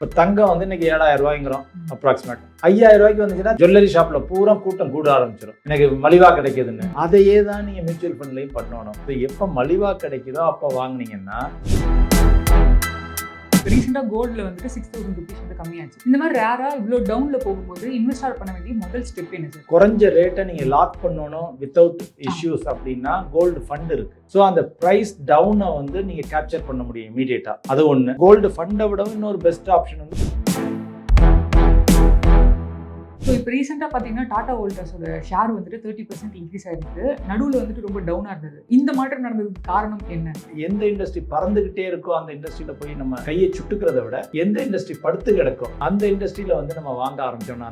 இப்போ தங்கம் வந்து இன்னைக்கு ஏழாயிரம் ரூபாய்ங்கிறோம் அப்ராக்சிமேட் ஐயாயிரம் ரூபாய்க்கு வந்துச்சுன்னா ஜுவல்லரி ஷாப்ல பூரா கூட்டம் கூட ஆரம்பிச்சிடும் எனக்கு மலிவா கிடைக்குதுன்னு. அதையே தான் நீங்க மியூச்சுவல் ஃபண்ட்லையும் பண்ணணும். இப்போ எப்போ மலிவா கிடைக்குதோ அப்போ வாங்கினீங்கன்னா ரீசெண்டாக கோல்டில் வந்துட்டு சிக்ஸ் தௌசண்ட் ருபீஸ் வந்து கம்மியாச்சு. இந்த மாதிரி ரேராக இவ்வளோ டவுனில் போகும்போது இன்வெஸ்டார் பண்ண வேண்டிய முதல் ஸ்டெப் என்ன சார் குறைஞ்ச ரேட்டை நீங்கள் லாக் பண்ணணும் வித்தவுட் இஷ்யூஸ் அப்படின்னா கோல்டு ஃபண்ட் இருக்கு. ஸோ அந்த ப்ரைஸ் டவுனை வந்து நீங்கள் கேப்சர் பண்ண முடியும் இமீடியட்டாக அது ஒன்று கோல்டு ஃபண்டை விடவும் இன்னொரு பெஸ்ட் ஆப்ஷன் வந்து ஸோ இப்போ ரீசெண்டாக பார்த்தீங்கன்னா டாடா வோல்டர்ஸோட ஷேர் வந்துட்டு தேர்ட்டி பர்சன்ட் இன்க்ரீஸ் ஆயிருக்கு. நடுவில் வந்துட்டு ரொம்ப டவுனாக இருந்தது. இந்த மாற்றம் நடந்ததுக்கு காரணம் என்ன? எந்த இண்டஸ்ட்ரி பறந்துகிட்டே இருக்கோ அந்த இண்டஸ்ட்ரியில் போய் நம்ம கையை சுட்டுக்கிறத விட எந்த இண்டஸ்ட்ரி படுத்து கிடக்கும் அந்த இண்டஸ்ட்ரியில் வந்து நம்ம வாங்க ஆரம்பிச்சோம்னா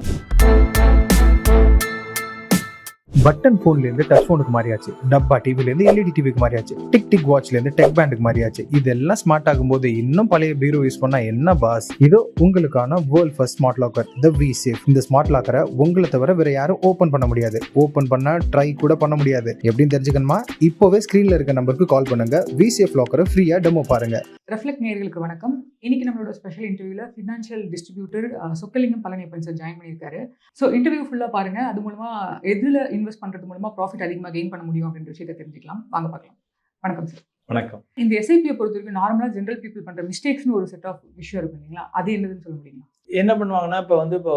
பட்டன் போன்ல இருந்து டச் போனுக்கு மாறியாச்சு. டப்பா டிவில இருந்து எல்இடி டிவிக்கு மாறியாச்சு. டிக் டிக் வாட்ச்ல இருந்து டெக் பேண்டுக்கு மாறியாச்சு. இதெல்லாம் ஸ்மார்ட் ஆகும்போது இன்னும் பழைய பீரோ யூஸ் பண்ணா என்ன பாஸ் இதோ உங்களுக்கான world first smart locker the V safe இந்த ஸ்மார்ட் லாக்கரை உங்களை தவிர வேற யாரும் ஓபன் பண்ண முடியாது. ஓபன் பண்ண ட்ரை கூட பண்ண முடியாது. எப்படின்னு தெரிஞ்சுக்கணுமா? இப்போவே ஸ்கிரீன்ல இருக்க நம்பருக்கு கால் பண்ணுங்க. வி சேஃப் லாக்கரை ஃப்ரீயா டெமோ பாருங்க. ரெஃப்ளெக்ட் நேர்களுக்கு வணக்கம். இன்னைக்கு நம்மளோட ஸ்பெஷல் இன்டர்வியூவில் financial distributor Chockalingam Palaniappan sir join பண்ணியிருக்காரு. ஸோ இன்டர்வியூ ஃபுல்லாக பாருங்க. அது மூலமா எதில் இன்வெஸ்ட் பண்ணுறது மூலமா ப்ராஃபிட் அதிகமாக கெயின் பண்ண முடியும் அப்படின்ற விஷயத்தை தெரிஞ்சுக்கலாம். வாங்க பார்க்கலாம். வணக்கம் சார் வணக்கம். இந்த எஸ்ஐபியை பொறுத்த வரைக்கும் நார்மலாக ஜென்ரல் பீப்புள் பண்ணுற மிஸ்டேக்ஸ்னு ஒரு செட் ஆஃப் விஷயம் இருக்கு இல்லைங்களா? அது என்னதுன்னு சொல்ல முடியுங்களா என்ன பண்ணுவாங்கன்னா இப்போ வந்து இப்போ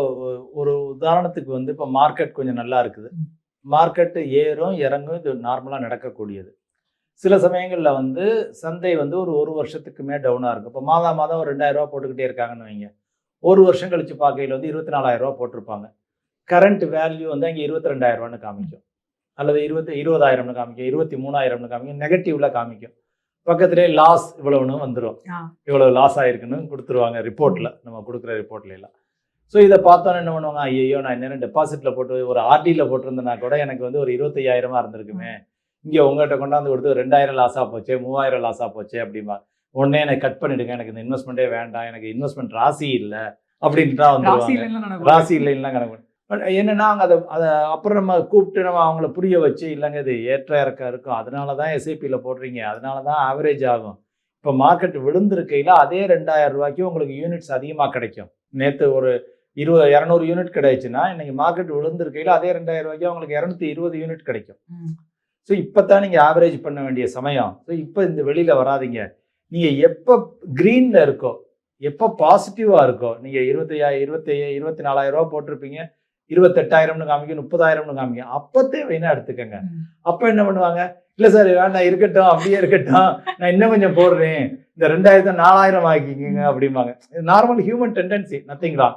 ஒரு உதாரணத்துக்கு வந்து இப்போ மார்க்கெட் கொஞ்சம் நல்லா இருக்குது. மார்க்கெட்டு ஏறும் இறங்கும் இது நார்மலாக நடக்கக்கூடியது. சில சமயங்களில் வந்து சந்தை வந்து ஒரு ஒரு வருஷத்துக்குமே டவுனாக இருக்கும். இப்போ மாதம் மாதம் ஒரு ரெண்டாயிரம் ரூபா போட்டுக்கிட்டே இருக்காங்கன்னு வைங்க. ஒரு வருஷம் கழிச்சு பார்க்கையில் வந்து இருபத்தி நாலாயிரம் ரூபா போட்டிருப்பாங்க. கரண்ட் வேல்யூ வந்து அங்கே இருபத்தி ரெண்டாயிரம் ரூபான்னு காமிக்கும். அல்லது இருபத்தி இருபதாயிரம்னு காமிக்கும். இருபத்தி மூணாயிரம்னு காமிக்கும் நெகட்டிவ்ல காமிக்கும். பக்கத்திலே லாஸ் இவ்வளவுன்னு வந்துடும். இவ்வளவு லாஸ் ஆயிருக்குன்னு கொடுத்துருவாங்க ரிப்போர்ட்ல நம்ம கொடுக்குற ரிப்போர்ட்ல எல்லாம். ஸோ இதை பார்த்தோன்னே என்ன பண்ணுவாங்க? ஐயோ நான் என்ன டெபாசிட்ல போட்டு ஒரு ஆர்டியில் போட்டிருந்தேன்னா கூட எனக்கு வந்து ஒரு இருபத்தையாயிரமா இருந்திருக்குமே. இங்கே உங்கள்கிட்ட கொண்டாந்து கொடுத்து ரெண்டாயிரம் லாஸாக போச்சே மூவாயிரம் லாஸாக போச்சே அப்படிம்பா. உடனே எனக்கு கட் பண்ணிடுங்க எனக்கு இந்த இன்வெஸ்ட்மெண்ட்டே வேண்டாம் எனக்கு இன்வெஸ்ட்மெண்ட் ராசி இல்லை அப்படின்ட்டு தான் இல்லைன்னா நான் ராசி இல்லைன்னா கணக்கு. பட் என்னன்னா அவங்க அதை அதை அப்புறம் நம்ம கூப்பிட்டு நம்ம அவங்கள புரிய வச்சு இல்லைங்க இது ஏற்ற இறக்கம் இருக்கும். அதனால தான் எஸ்ஐபியில் போடுறீங்க. அதனால தான் ஆவரேஜ் ஆகும். இப்போ மார்க்கெட் விழுந்திருக்கையில் அதே ரெண்டாயிரம் ரூபாய்க்கு உங்களுக்கு யூனிட்ஸ் அதிகமாக கிடைக்கும். நேற்று ஒரு இருபது இரநூறு யூனிட் கிடைச்சுன்னா இன்னைக்கு மார்க்கெட் விழுந்திருக்கையில் அதே ரெண்டாயிரம் ரூபாய்க்கு உங்களுக்கு இரநூத்தி இருபது யூனிட் கிடைக்கும். ஸோ இப்போ தான் நீங்கள் ஆவரேஜ் பண்ண வேண்டிய சமயம். ஸோ இப்போ இந்த வெளியில் வராதீங்க. நீங்கள் எப்போ க்ரீனில் இருக்கோ எப்போ பாசிட்டிவாக இருக்கோ நீங்கள் இருபத்தையா இருபத்தி இருபத்தி நாலாயிரம் ரூபா போட்டிருப்பீங்க. இருபத்தெட்டாயிரம்னு காமிக்கும் முப்பதாயிரம்னு காமிக்கும் அப்போ தேவைன்னா எடுத்துக்கங்க. அப்போ என்ன பண்ணுவாங்க? இல்லை சார் வேண்டாம் இருக்கட்டும் அப்படியே இருக்கட்டும். நான் இன்னும் கொஞ்சம் போடுறேன். இந்த ரெண்டாயிரத்தை நாலாயிரம் ஆக்கிக்கங்க அப்படிம்பாங்க. நார்மல் ஹியூமன் டெண்டன்சி நத்திங்களா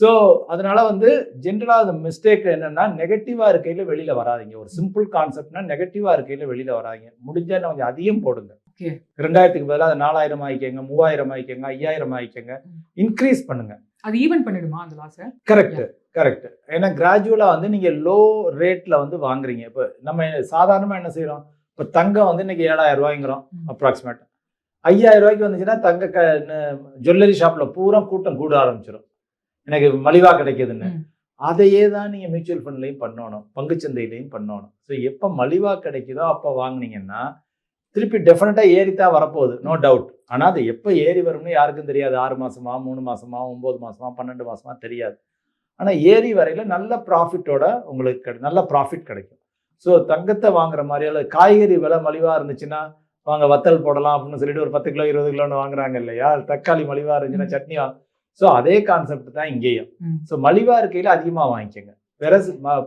ஸோ அதனால வந்து ஜென்ரலாக அந்த மிஸ்டேக் என்னன்னா நெகட்டிவாக இருக்கையில் வெளியில் வராதீங்க. ஒரு சிம்பிள் கான்செப்ட்னா நெகட்டிவாக இருக்கையில் வெளியில் வராதீங்க. முடிஞ்சா இன்னும் கொஞ்சம் அதிகம் போடுங்க. ரெண்டாயிரத்துக்கு பதிலாக அது நாலாயிரம் ஆயிக்கங்க மூவாயிரம் ஆயிக்கங்க ஐயாயிரம் ஆயிக்கங்க. இன்க்ரீஸ் பண்ணுங்க. அது ஈவன் பண்ணிடுமா அந்த லாஸை கரெக்ட் கரெக்ட் ஏன்னா கிராஜுவலாக வந்து நீங்கள் லோ ரேட்டில் வந்து வாங்குறீங்க. இப்போ நம்ம சாதாரணமாக என்ன செய்கிறோம் இப்போ தங்கம் வந்து இன்னைக்கு ஏழாயிரம் ரூபாய்ங்கிறோம். அப்ராக்சிமேட் ஐயாயிரம் ரூபாய்க்கு வந்துச்சுன்னா தங்க க ஜுவல்லரி ஷாப்பில் பூரா கூட்டம் கூட ஆரம்பிச்சிடும் எனக்கு மலிவா கிடைக்குதுன்னு. அதையே தான் நீங்கள் மியூச்சுவல் ஃபண்ட்லையும் பண்ணணும். பங்குச்சந்தையிலையும் பண்ணணும். ஸோ எப்போ மலிவா கிடைக்குதோ அப்போ வாங்குனீங்கன்னா திருப்பி டெஃபினட்டாக ஏறித்தான் வரப்போகுது. நோ டவுட் ஆனால் அது எப்போ ஏறி வரும்னு யாருக்கும் தெரியாது. ஆறு மாசமா மூணு மாசமா ஒம்பது மாசமா பன்னெண்டு மாசமா தெரியாது. ஆனால் ஏறி வரையில நல்ல ப்ராஃபிட்டோட உங்களுக்கு கிடை- நல்ல ப்ராஃபிட் கிடைக்கும். ஸோ தங்கத்தை வாங்குற மாதிரி அல்லது காய்கறி விலை மலிவாக இருந்துச்சுன்னா வாங்க வத்தல் போடலாம் அப்படின்னு சொல்லிட்டு ஒரு பத்து கிலோ இருபது கிலோன்னு வாங்குறாங்க இல்லையா? தக்காளி மலிவாக இருந்துச்சுன்னா சட்னி வாங்க ஸோ அதே கான்செப்ட் தான் இங்கேயும். ஸோ மலிவாக இருக்கையில் அதிகமாக வாங்கிக்கோங்க. வேற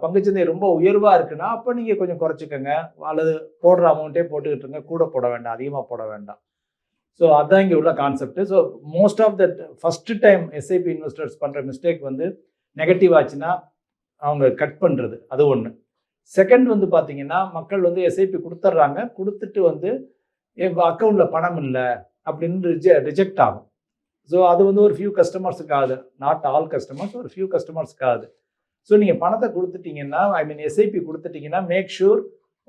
பங்குச்சந்தை ரொம்ப உயர்வாக இருக்குன்னா அப்போ நீங்கள் கொஞ்சம் குறைச்சிக்கோங்க. அல்லது போடுற அமௌண்ட்டே போட்டுக்கிட்டு இருங்க. கூட போட வேண்டாம். அதிகமாக போட வேண்டாம். ஸோ அதான் இங்கே உள்ள concept so most of the first time SIP investors பண்ணுற மிஸ்டேக் வந்து நெகட்டிவ் ஆச்சுன்னா அவங்க கட் பண்ணுறது அது ஒன்று செகண்ட் வந்து பார்த்தீங்கன்னா மக்கள் வந்து எஸ்ஐபி கொடுத்துட்றாங்க கொடுத்துட்டு வந்து அக்கௌண்ட்டில் பணம் இல்லை. அப்படின்னு ரிஜெ ரிஜெக்ட் ஆகும். ஸோ அது வந்து ஒரு ஃபியூ கஸ்டமர்ஸுக்கு ஆகுது நாட் ஆல் கஸ்டமர்ஸ் ஒரு ஃபியூ கஸ்டமர்ஸ்க்கு ஆகுது ஸோ நீங்கள் பணத்தை கொடுத்துட்டீங்கன்னா ஐ மீன் எஸ்ஐபி கொடுத்துட்டீங்கன்னா மேக் ஷூர்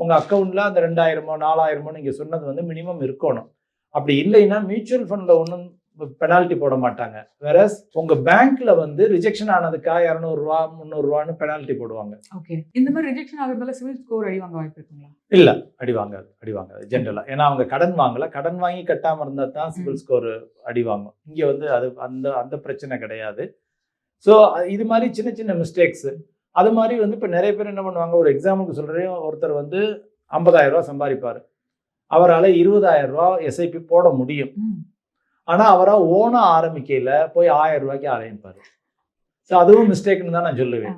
உங்கள் அக்கௌண்ட்டில் அந்த ரெண்டாயிரமோ நாலாயிரமோ நீங்கள் சொன்னது வந்து மினிமம் இருக்கணும். அப்படி இல்லைன்னா மியூச்சுவல் ஃபண்டில் ஒன்றும் பெனால்ட்டி போட மாட்டாங்க வேற உங்க பேங்க்ல வந்து ரிஜெக்ஷன் ஆனதுக்கா இரநூறுவா முந்நூறுரூவான்னு பெனால்ட்டி போடுவாங்க. ஓகே இந்த மாதிரி ரிஜெக்ஷன் ஆகுறதால சிவில் ஸ்கோர் அடி வாங்க வாய்ப்பு இருக்குங்களா? இல்ல அடி வாங்காது அடி வாங்காது ஜென்ரலா ஏன்னா அவங்க கடன் வாங்கல. கடன் வாங்கி கட்டாம இருந்தா தான் சிவில் ஸ்கோர் அடி வாங்கும். இங்க வந்து அது அந்த அந்த பிரச்சனை கிடையாது. ஸோ இது மாதிரி சின்ன சின்ன மிஸ்டேக்ஸ் அது மாதிரி வந்து இப்போ நிறைய பேர் என்ன பண்ணுவாங்க? ஒரு எக்ஸாம்பிளுக்கு சொல்றேன். ஒருத்தர் வந்து 50000 ரூபாய் சம்பாதிப்பார். அவரால் இருபதாயிரம் ரூபா எஸ்ஐபி போட முடியும். ம். ஆனா அவரா ஓனா ஆரம்பிக்கையில போய் ஆயிரம் ரூபாய்க்கு ஆரம்பிப்பாரு. ஸோ அதுவும் மிஸ்டேக்னு தான் நான் சொல்லுவேன்.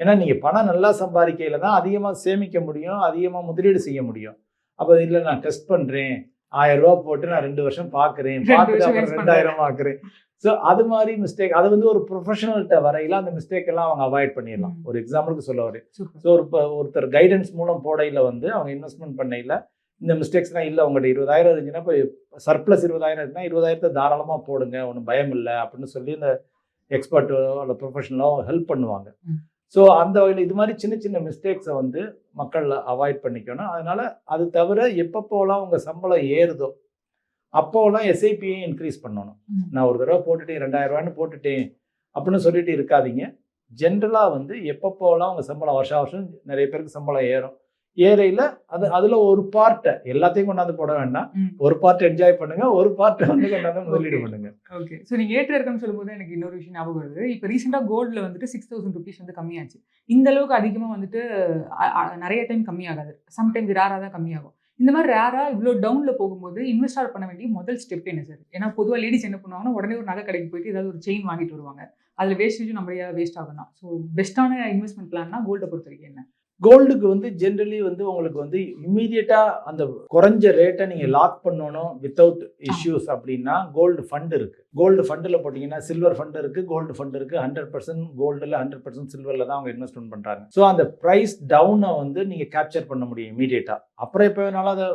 ஏன்னா நீங்க பணம் நல்லா சம்பாதிக்கையில தான் அதிகமா சேமிக்க முடியும் அதிகமா முதலீடு செய்ய முடியும். அப்போ இல்லை நான் டெஸ்ட் பண்றேன் ஆயிரம் ரூபாய் போட்டு நான் ரெண்டு வருஷம் பார்க்குறேன் பார்த்துட்டு அப்புறம் ரெண்டாயிரம் பார்க்குறேன் ஸோ அது மாதிரி மிஸ்டேக் அது வந்து ஒரு ப்ரொஃபஷனல்கிட்ட வரையில அந்த மிஸ்டேக் எல்லாம் அவங்க அவாய்ட் பண்ணிடலாம். ஒரு எக்ஸாம்பிளுக்கு சொல்ல வரேன். ஸோ ஒரு ஒருத்தர் கைடன்ஸ் மூலம் போடையில வந்து அவங்க இன்வெஸ்ட்மெண்ட் பண்ணையில இந்த மிஸ்டேக்ஸ்லாம் இல்லை உங்கள்கிட்ட இருபதாயிரம் இருந்துச்சுன்னா இப்போ சர்ப்ளஸ் இருபதாயிரம் இருக்குன்னா இருபதாயிரத்தை தாராளமாக போடுங்க ஒன்றும் பயம் இல்லை அப்படின்னு சொல்லி இந்த எக்ஸ்பர்ட்டோ இல்லை ப்ரொஃபஷனலோ ஹெல்ப் பண்ணுவாங்க. ஸோ அந்த வகையில் இது மாதிரி சின்ன சின்ன மிஸ்டேக்ஸை வந்து மக்கள் அவாய்ட் பண்ணிக்கணும். அதனால அது தவிர எப்பப்போலாம் உங்கள் சம்பளம் ஏறுதோ அப்போலாம் எஸ்ஐபியையும் இன்க்ரீஸ் பண்ணணும். நான் ஒரு தடவை போட்டுட்டேன் ரெண்டாயிரம் ரூபான்னு போட்டுட்டேன் அப்படின்னு சொல்லிட்டு இருக்காதீங்க. ஜென்ரலாக வந்து எப்பப்போலாம் உங்கள் சம்பளம்? வருஷம் வருஷம் நிறைய பேருக்கு சம்பளம் ஏறும். ஏறையில் அது அதில் ஒரு பார்ட்டை எல்லாத்தையும் கொண்டாந்து போட வேண்டாம். ஒரு பார்ட் என்ஜாய் பண்ணுங்க ஒரு பார்ட்டை வந்து கொண்டாந்து முதலீடு. பண்ணுங்க. ஓகே ஸோ நீங்கள் ஏற்ற இறக்கம் சொல்லும்போது எனக்கு இன்னொரு விஷயம் ஞாபகம் வருது. இப்போ ரீசெண்டாக கோல்டில் வந்துட்டு சிக்ஸ் தௌசண்ட் ருபீஸ் வந்து கம்மியாச்சு. இந்த அளவுக்கு அதிகமாக வந்துட்டு நிறைய டைம் கம்மியாகாது. சம்டைம்ஸ் ரேராக தான் கம்மியாகும். இந்த மாதிரி ரேராக இவ்வளோ டவுனில் போகும்போது இன்வெஸ்டார் பண்ண வேண்டிய முதல் ஸ்டெப் என்ன சார் ஏன்னா பொதுவாக லேடிஸ் என்ன பண்ணுவாங்கன்னா உடனே ஒரு நகை கடைக்கு போயிட்டு ஏதாவது ஒரு செயின் வாங்கிட்டு வருவாங்க. அதில் வேஸ்டேஜும் நம்மளையா வேஸ்ட் ஆகும் தான் ஸோ பெஸ்ட்டான இன்வெஸ்ட்மெண்ட் பிளான்னா கோல்டை பொறுத்த வரைக்கும் என்ன? கோல்டுக்கு வந்து ஜென்ரலி வந்து உங்களுக்கு வந்து இம்மீடியட்டா அந்த குறைஞ்ச ரேட்டை நீங்க லாக் பண்ணணும் வித்தவுட் இஷ்யூஸ் அப்படின்னா கோல்டு ஃபண்ட் இருக்கு. கோல்டு ஃபண்டில் போட்டிங்கன்னா சில்வர் ஃபண்ட் இருக்கு கோல்டு ஃபண்ட் இருக்கு. ஹண்ட்ரட் பர்சன்ட் கோல்டில் ஹண்ட்ரட் பர்சன்ட் சில்வரில் தான் அவங்க இன்வெஸ்ட்மெண்ட் பண்றாங்க. ஸோ அந்த ப்ரைஸ் டவுனை வந்து நீங்க கேப்சர் பண்ண முடியும் இமீடியட்டா அப்புறம் எப்போ வேணாலும் அதை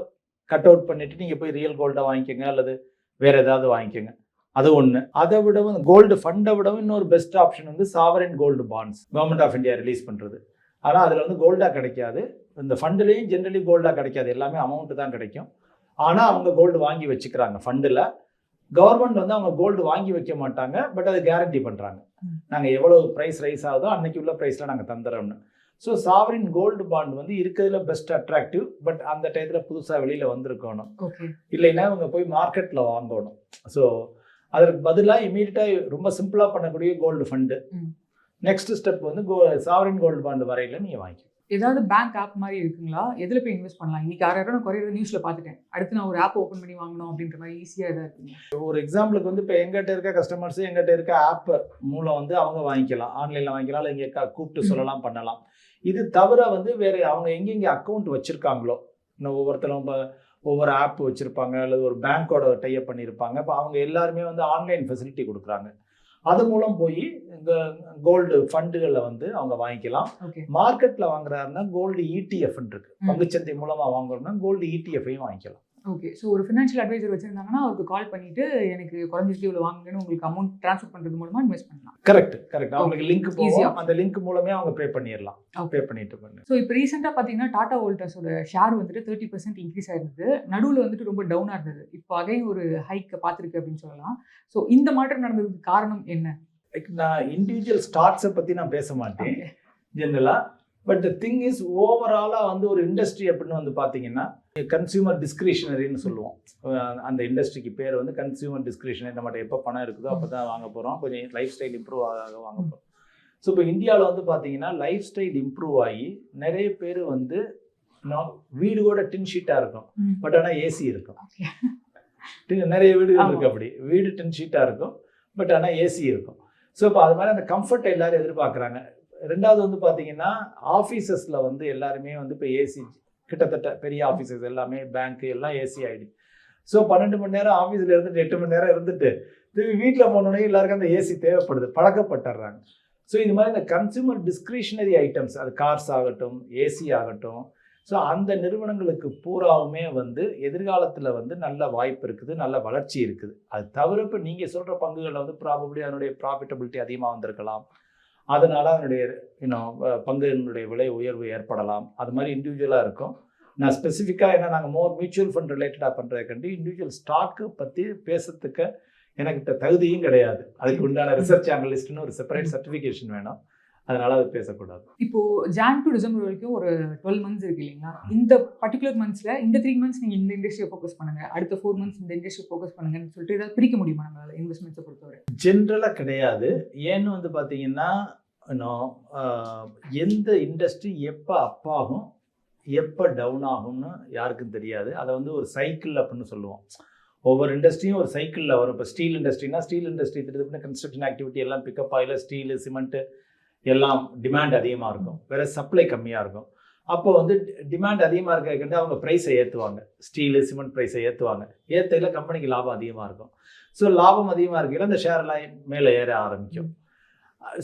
கட் அவுட் பண்ணிட்டு நீங்க போய் ரியல் கோல்டை வாங்கிக்கோங்க அல்லது வேற ஏதாவது வாங்கிக்கோங்க. அது ஒன்று அதை விடவும் கோல்டு ஃபண்டை விடவும் இன்னொரு பெஸ்ட் ஆப்ஷன் வந்து sovereign gold bonds government of India release பண்ணுறது ஆனால் அதில் வந்து கோல்டாக கிடைக்காது. இந்த ஃபண்டுலேயும் ஜென்ரலி கோல்டாக கிடைக்காது. எல்லாமே அமௌண்ட்டு தான் கிடைக்கும். ஆனால் அவங்க கோல்டு வாங்கி வச்சுக்கிறாங்க ஃபண்டில் கவர்மெண்ட் வந்து அவங்க கோல்டு வாங்கி வைக்க மாட்டாங்க. பட் அதை கேரண்டி பண்ணுறாங்க. நாங்கள் எவ்வளோ ப்ரைஸ் ரைஸ் ஆகுதோ அன்னைக்கு உள்ள ப்ரைஸில் நாங்கள் தந்துடுறோம்னு ஸோ சாவரின் கோல்டு பாண்ட் வந்து இருக்கிறதுல பெஸ்ட் அட்ராக்டிவ் பட் அந்த டயத்தில் புதுசாக வெளியில் வந்திருக்கணும். இல்லைன்னா இவங்க போய் மார்க்கெட்டில் வாங்கணும். ஸோ அதற்கு பதிலாக இமீடியட்டாக ரொம்ப சிம்பிளாக பண்ணக்கூடிய கோல்டு ஃபண்டு. நெக்ஸ்ட் ஸ்டெப் வந்து கோ சாவரின் கோல்டு பாண்டு வரையில நீங்கள் வாங்கிக்கலாம் ஏதாவது பேங்க் ஆப் மாதிரி இருக்குங்களா? எதில் போய் இன்வெஸ்ட் பண்ணலாம்? இன்னைக்கு ஆறாயிரம் நான் குறையிறது நியூஸில் பார்த்துட்டேன். அடுத்து நான் ஒரு ஆப் ஓப்பன் பண்ணி வாங்கணும் அப்படின்ற மாதிரி ஈஸியாக இதாக இருக்குங்க ஒரு எக்ஸாம்பிளுக்கு வந்து இப்போ எங்கிட்ட இருக்க கஸ்டமர்ஸ் எங்கிட்ட இருக்க ஆப் மூலம் வந்து அவங்க வாங்கிக்கலாம். ஆன்லைனில் வாங்கிக்கலாம் இல்லை இங்கே கூப்பிட்டு. சொல்லலாம் பண்ணலாம். இது தவிர வந்து வேற அவங்க எங்கெங்கே அக்கௌண்ட் வச்சிருக்காங்களோ இன்னும் ஒவ்வொருத்தரும் இப்போ ஒவ்வொரு ஆப் வச்சிருப்பாங்க அல்லது ஒரு பேங்க்கோட டைப் பண்ணியிருப்பாங்க இப்போ அவங்க எல்லாருமே வந்து ஆன்லைன் ஃபெசிலிட்டி கொடுக்குறாங்க. அது மூலம் போய் இந்த கோல்டு ஃபண்டுகளில் வந்து அவங்க வாங்கிக்கலாம். மார்க்கெட்டில் வாங்குறாருன்னா கோல்டு இடிஎஃப் இருக்கு. ம். பங்குச்சந்தை மூலமாக வாங்குறோம்னா கோல்டு இடிஎஃப்ஐயும் வாங்கிக்கலாம். ஓகே ஸோ ஒரு ஃபினான்ஷியல் அட்வைசர் வச்சிருந்தாங்கன்னா அவருக்கு கால் பண்ணிட்டு எனக்கு குறைஞ்சிட்டு இவ்வளோ வாங்குங்கன்னு உங்களுக்கு அமௌண்ட் ட்ரான்ஸ்ஃபர் பண்ணுறது மூலமா இன்வெஸ்ட் பண்ணலாம். கரெக்ட் கரெக்ட் அவங்களுக்கு லிங்க் option. அந்த லிங்க் மூலமே அவங்க பே பண்ணிடலாம். பே பண்ணிட்டு பண்ணு. ஸோ இப்போ ரீசெண்டாக பார்த்தீங்கன்னா டாடா வோல்டர்ஸோட ஷேர் வந்துட்டு தேர்ட்டி பர்சன்ட் இன்க்ரீஸ் ஆயிருந்தது. நடுவில் வந்துட்டு ரொம்ப டவுனாக இருந்தது. இப்போ அகைன் ஒரு ஹைக்கை பார்த்துருக்கு அப்படின்னு சொல்லலாம். ஸோ இந்த மாற்றம் நடந்ததுக்கு காரணம் என்ன? Like, நான் இண்டிவிஜுவல் ஸ்டார்ட்ஸை பற்றி நான் பேச மாட்டேன். ஜென்ரலா பட் த திங் இஸ் ஓவராலாக வந்து ஒரு இண்டஸ்ட்ரி அப்படின்னு வந்து பார்த்தீங்கன்னா கன்சியூமர் டிஸ்கிரிஷனரின்னு சொல்லுவோம். அந்த இண்டஸ்ட்ரிக்கு பேர் வந்து கன்சியூமர் டிஸ்கிரிஷனரி நம்மகிட்ட எப்போ பணம் இருக்குதோ அப்போ தான் வாங்க போகிறோம் கொஞ்சம் லைஃப் ஸ்டைல் இம்ப்ரூவ் ஆக வாங்க போகிறோம் ஸோ இப்போ இந்தியாவில் வந்து பார்த்தீங்கன்னா லைஃப் ஸ்டைல் இம்ப்ரூவ் ஆகி நிறைய பேர் வந்து நான் வீடு கூட டின் ஷீட்டாக இருக்கும். பட் ஆனால் ஏசி இருக்கும். நிறைய வீடுகள் ஆமா. இருக்கு அப்படி. வீடு டின் ஷீட்டாக இருக்கும். பட் ஆனால் ஏசி இருக்கும். ஸோ இப்போ அது மாதிரி அந்த கம்ஃபர்ட் எல்லாரும் எதிர்பார்க்குறாங்க. ரெண்டாவது வந்து பார்த்தீங்கன்னா ஆஃபீஸஸில் வந்து எல்லாருமே வந்து இப்போ ஏசி கிட்டத்தட்ட பெரிய ஆஃபீஸஸ் எல்லாமே பேங்க்கு எல்லாம் ஏசி ஆயிடுச்சு ஸோ பன்னெண்டு மணி நேரம் ஆஃபீஸில் இருந்துட்டு எட்டு மணி நேரம் இருந்துட்டு திரும்பி வீட்டில் போனோடனே எல்லாருக்கும் அந்த ஏசி தேவைப்படுது பழக்கப்பட்டுறாங்க. ஸோ இது மாதிரி இந்த கன்சியூமர் டிஸ்கிரிஷனரி ஐட்டம்ஸ் அது கார்ஸ் ஆகட்டும் ஏசி ஆகட்டும் ஸோ அந்த நிறுவனங்களுக்கு பூராவுமே வந்து எதிர்காலத்தில் வந்து நல்ல வாய்ப்பு இருக்குது நல்ல வளர்ச்சி இருக்குது. அது தவிர இப்போ நீங்கள் சொல்கிற பங்குகளில் வந்து ப்ராபப்ளி அதனுடைய ப்ராஃபிட்டபிலிட்டி அதிகமாக வந்திருக்கலாம். அதனால் அதனுடைய இன்னும் பங்குனுடைய விலை உயர்வு ஏற்படலாம். அது மாதிரி இண்டிவிஜுவலாக இருக்கும். நான் ஸ்பெசிஃபிக்காக என்ன நாங்கள் மோர் மியூச்சுவல் ஃபண்ட் ரிலேட்டடாக பண்ணுறதுக்காண்டி இண்டிவிஜுவல் ஸ்டாக்கு பற்றி பேசுறதுக்கு எனக்கிட்ட தகுதியும் கிடையாது. அதுக்கு உண்டான ரிசர்ச் அனலிஸ்ட்னு ஒரு செப்பரேட் சர்டிஃபிகேஷன் வேணும். அதனால அது பேசக்கூடாது. இப்போ ஜான் டு டிசம்பர் வரைக்கும் ஒரு டுவெல் மந்த்ஸ் இருக்கு இல்லைங்களா? இந்த பர்டிகுலர் மந்த்ஸ்ல இந்த த்ரீ மந்த்ஸ் நீங்க இந்த இண்டஸ்ட்ரியை ஃபோக்கஸ் பண்ணுங்க. அடுத்த ஃபோர் மந்த்ஸ் இந்த இண்டஸ்ட்ரி ஃபோக்கஸ் பண்ணுங்கன்னு சொல்லிட்டு ஏதாவது பிரிக்க முடியுமா நம்மளால இன்வெஸ்ட்மெண்ட்ஸை பொறுத்தவரை? ஜென்ரலாக கிடையாது. ஏன்னு வந்து ஆஹ், எந்த இண்டஸ்ட்ரி எப்போ அப் ஆகும் எப்போ டவுன் ஆகும்னு யாருக்கும் தெரியாது. அதை வந்து ஒரு சைக்கிள் அப்படின்னு சொல்லுவோம். ஒவ்வொரு இண்டஸ்ட்ரியும் ஒரு சைக்கிளில் வரும். இப்போ ஸ்டீல் இண்டஸ்ட்ரினா ஸ்டீல் இண்டஸ்ட்ரி திட்டத்தட்ட கன்ஸ்ட்ரக்ஷன் ஆக்டிவிட்டி எல்லாம் பிக்கப் ஆயில் ஸ்டீலு சிமெண்ட்டு எல்லாம் டிமாண்ட் அதிகமாக இருக்கும். வேற சப்ளை கம்மியாக இருக்கும். அப்போ வந்து டிமாண்ட் அதிகமாக இருக்க அவங்க ப்ரைஸை ஏற்றுவாங்க ஸ்டீலு சிமெண்ட் ப்ரைஸை ஏற்றுவாங்க ஏற்றையில் கம்பெனிக்கு லாபம் அதிகமாக இருக்கும். ஸோ லாபம் அதிகமாக இருக்கையில் அந்த ஷேர்லாம் மேலே ஏற ஆரம்பிக்கும்.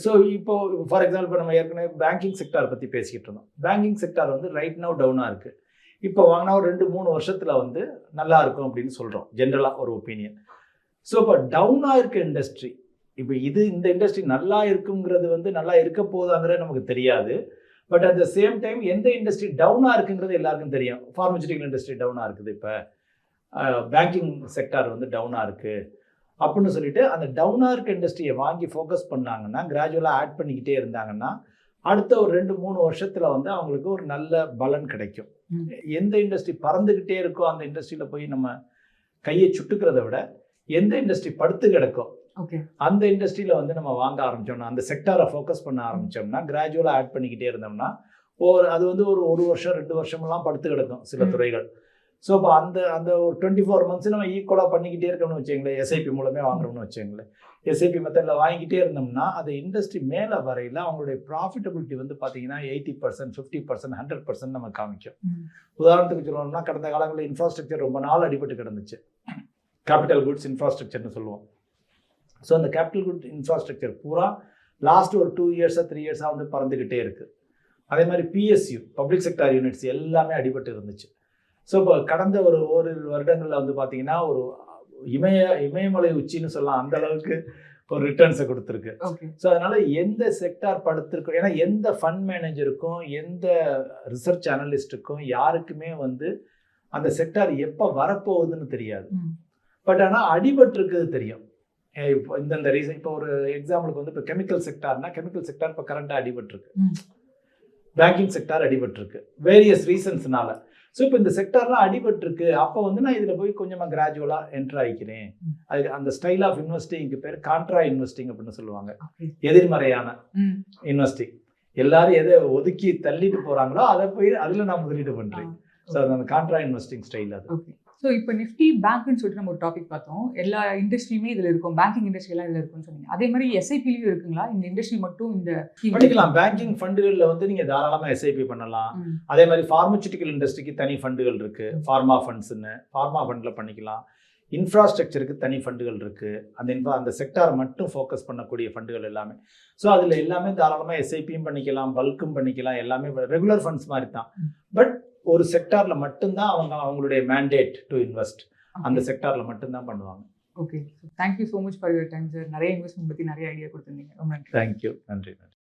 ஸோ இப்போ ஃபார் எக்ஸாம்பிள் இப்போ நம்ம ஏற்கனவே பேங்கிங் செக்டார் பற்றி பேசிக்கிட்டு இருந்தோம். பேங்கிங் செக்டார் வந்து ரைட் நவு டவுனாக இருக்குது இப்போ வாங்கினா ஒரு ரெண்டு மூணு வருஷத்தில் வந்து நல்லா இருக்கும் அப்படின்னு சொல்கிறோம் ஜென்ரலாக ஒரு ஒப்பீனியன் ஸோ இப்போ டவுனாக இருக்க இண்டஸ்ட்ரி இப்போ இது இந்த இண்டஸ்ட்ரி நல்லா இருக்குங்கிறது வந்து நல்லா இருக்க போதாங்கிறது நமக்கு தெரியாது. But at the same time எந்த இண்டஸ்ட்ரி டவுனாக இருக்குங்கிறது எல்லாருக்கும் தெரியும். ஃபார்மசூட்டிக்கல் இண்டஸ்ட்ரி டவுனாக இருக்குது இப்போ. பேங்கிங் செக்டார் வந்து டவுனாக இருக்குது அப்படின்னு சொல்லிட்டு அந்த டவுனாக இருக்க இண்டஸ்ட்ரியை வாங்கி ஃபோக்கஸ் பண்ணாங்கன்னா கிராஜுவலாக ஆட் பண்ணிக்கிட்டே இருந்தாங்கன்னா அடுத்த ஒரு ரெண்டு மூணு வருஷத்துல வந்து அவங்களுக்கு ஒரு நல்ல பலன் கிடைக்கும். எந்த இண்டஸ்ட்ரி பறந்துக்கிட்டே இருக்கோ அந்த இண்டஸ்ட்ரியில போய் நம்ம கையை சுட்டுக்கிறத விட எந்த இண்டஸ்ட்ரி படுத்து கிடக்கோ அந்த இண்டஸ்ட்ரியில வந்து நம்ம வாங்க ஆரம்பிச்சோம்னா அந்த செக்டாரை ஃபோக்கஸ் பண்ண ஆரம்பிச்சோம்னா கிராஜுவலாக ஆட் பண்ணிக்கிட்டே இருந்தோம்னா ஒரு அது வந்து ஒரு ஒரு வருஷம் ரெண்டு வருஷமெல்லாம் படுத்து கிடக்கும் சில. துறைகள். ஸோ இப்போ அந்த அந்த ஒரு டுவெண்ட்டி ஃபோர் மந்த்ஸ் நம்ம ஈக்குவலாக பண்ணிக்கிட்டே இருக்கோம்னு வச்சுங்களேன் எஸ்ஐபி மூலமே வாங்குறோம்னு வச்சுங்களேன் எஸ்ஐபி மெத்தடில் வாங்கிக்கிட்டே இருந்தோம்னா அது இண்டஸ்ட்ரி மேலே வரையில் அவங்களுடைய ப்ராஃபிட்டபிலிட்டி வந்து பார்த்தீங்கன்னா eighty percent fifty percent hundred percent நம்ம காமிக்கும். உதாரணத்துக்கு சொல்லணும்னா கடந்த காலங்களில் இன்ஃப்ராஸ்ட்ரக்சர் ரொம்ப நாள் அடிபட்டு கிடந்துச்சு. கேபிட்டல் குட்ஸ் இன்ஃப்ராஸ்ட்ரக்சர்னு சொல்லுவோம். ஸோ அந்த கேபிட்டல் குட் இன்ஃப்ராஸ்ட்ரக்சர் பூரா லாஸ்ட் ஒரு டூ இயர்ஸாக த்ரீ இயர்ஸாக வந்து பறந்துக்கிட்டே இருக்குது அதே மாதிரி பிஎஸ்யூ பப்ளிக் செக்டார் யூனிட்ஸ் எல்லாமே அடிபட்டு இருந்துச்சு. ஸோ இப்போ கடந்த ஒரு ஓரிரு வருடங்களில் வந்து பார்த்தீங்கன்னா ஒரு இமய இமயமலை உச்சின்னு சொல்லலாம் அந்த அளவுக்கு ஒரு ரிட்டர்ன்ஸை கொடுத்துருக்கு. ஸோ அதனால எந்த செக்டார் படுத்திருக்கோம் ஏன்னா எந்த ஃபண்ட் மேனேஜருக்கும் எந்த ரிசர்ச் அனலிஸ்ட்டுக்கும் யாருக்குமே வந்து அந்த செக்டார் எப்போ வரப்போகுதுன்னு தெரியாது. பட் ஆனால் அடிபட்டிருக்குது தெரியும். இப்போ இந்தந்த ரீசன் இப்போ ஒரு எக்ஸாம்பிளுக்கு வந்து இப்போ கெமிக்கல் செக்டார்னா கெமிக்கல் செக்டார் இப்போ கரண்டாக அடிபட்டிருக்கு. பேங்கிங் செக்டார் அடிபட்டிருக்கு. வேரியஸ் ரீசன்ஸ்னால ஸோ இப்போ இந்த செக்டார்லாம் அடிபட்டிருக்கு. அப்போ வந்து நான் இதில் போய் கொஞ்சமாக கிராஜுவலாக என்டர் ஆகிக்கிறேன். அது அந்த ஸ்டைல் ஆஃப் இன்வெஸ்டிங்க்கு பேர் கான்ட்ரா இன்வெஸ்டிங் அப்படின்னு சொல்லுவாங்க. எதிர்மறையான இன்வெஸ்டிங் எல்லாரும் எதை ஒதுக்கி தள்ளிட்டு போறாங்களோ அதை போய் அதுல நான் முதலீடு பண்றேன். ஸோ அந்த கான்ட்ரா இன்வெஸ்டிங் ஸ்டைல் அது. ஸோ இப்போ நிஃப்டி பேங்க்னு சொல்லிட்டு நம்ம ஒரு டாபிக் பார்த்தோம். எல்லா இண்டஸ்ட்ரியுமே இதில் இருக்கும். பேங்கிங் இண்டஸ்ட்ரி எல்லாம் இதில் இருக்கும்னு சொன்னீங்க. அதே மாதிரி எஸ்ஐபிலையும் இருக்குங்களா? இந்த இண்டஸ்ட்ரி மட்டும் இந்த பண்ணிக்கலாம். பேங்கிங் ஃபண்டுகளில் வந்து நீங்க தாராளமா எஸ்ஐபி பண்ணலாம். அதே மாதிரி ஃபார்மசூட்டிக்கல் இண்டஸ்ட்ரிக்கு தனி ஃபண்டுகள் இருக்கு. ஃபார்மா ஃபண்ட்ஸ்னு ஃபார்மா ஃபண்டில் பண்ணிக்கலாம். இன்ஃப்ராஸ்ட்ரக்சருக்கு தனி ஃபண்டுகள் இருக்கு. அந்த இன்ஃப்ரா அந்த செக்டாரை மட்டும் ஃபோக்கஸ் பண்ணக்கூடிய ஃபண்டுகள் எல்லாமே. ஸோ அதில் எல்லாமே தாராளமாக எஸ்ஐபியும் பண்ணிக்கலாம். பல்க்கும் பண்ணிக்கலாம். எல்லாமே ரெகுலர் ஃபண்ட்ஸ் மாதிரி தான். பட் ஒரு செக்டார்ல மட்டும்தான் அவங்க அவங்களுடைய மேண்டேட் டு இன்வெஸ்ட் அந்த. செக்டார்ல மட்டும்தான் பண்ணுவாங்க. Okay thank you so much for your time sir நிறைய இன்வெஸ்ட்மெண்ட் பற்றி நிறைய ஐடியா கொடுத்துருந்தீங்க. ரொம்ப நன்றி. தேங்க்யூ நன்றி நன்றி.